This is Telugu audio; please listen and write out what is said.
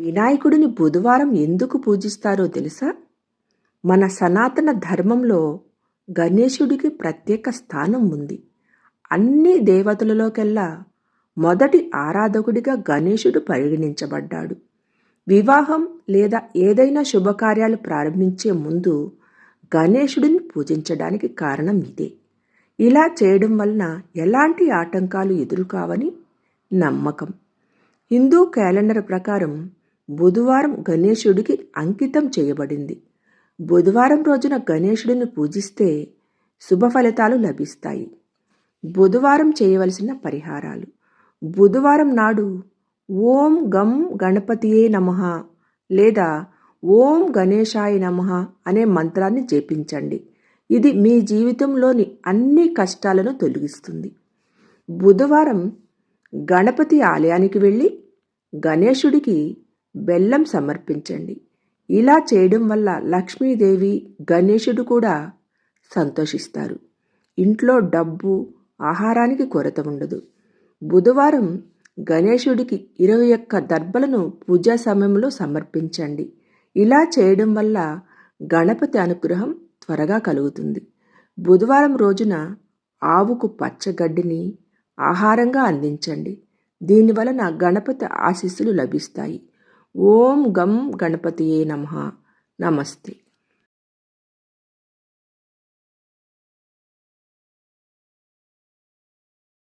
వినాయకుడిని బుధవారం ఎందుకు పూజిస్తారో తెలుసా? మన సనాతన ధర్మంలో గణేశుడికి ప్రత్యేక స్థానం ఉంది. అన్ని దేవతలలోకెల్లా మొదటి ఆరాధకుడిగా గణేశుడు పరిగణించబడ్డాడు. వివాహం లేదా ఏదైనా శుభకార్యాలు ప్రారంభించే ముందు గణేశుడిని పూజించడానికి కారణం ఇదే. ఇలా చేయడం వలన ఎలాంటి ఆటంకాలు ఎదురుకావని నమ్మకం. హిందూ క్యాలెండర్ ప్రకారం బుధవారం గణేశుడికి అంకితం చేయబడింది. బుధవారం రోజున గణేశుడిని పూజిస్తే శుభ ఫలితాలు లభిస్తాయి. బుధవారం చేయవలసిన పరిహారాలు. బుధవారం నాడు ఓం గం గణపతియే నమ లేదా ఓం గణేశాయ నమ అనే మంత్రాన్ని జపించండి. ఇది మీ జీవితంలోని అన్ని కష్టాలను తొలగిస్తుంది. బుధవారం గణపతి ఆలయానికి వెళ్ళి గణేశుడికి బెల్లం సమర్పించండి. ఇలా చేయడం వల్ల లక్ష్మీదేవి గణేశుడు కూడా సంతోషిస్తారు. ఇంట్లో డబ్బు ఆహారానికి కొరత ఉండదు. బుధవారం గణేశుడికి ఇరవై ఒక్క దర్భలను పూజా సమయంలో సమర్పించండి. ఇలా చేయడం వల్ల గణపతి అనుగ్రహం త్వరగా కలుగుతుంది. బుధవారం రోజున ఆవుకు పచ్చగడ్డిని ఆహారంగా అందించండి. దీనివలన గణపతి ఆశీస్సులు లభిస్తాయి. ఓం గం గణపతియే నమ. నమస్తే.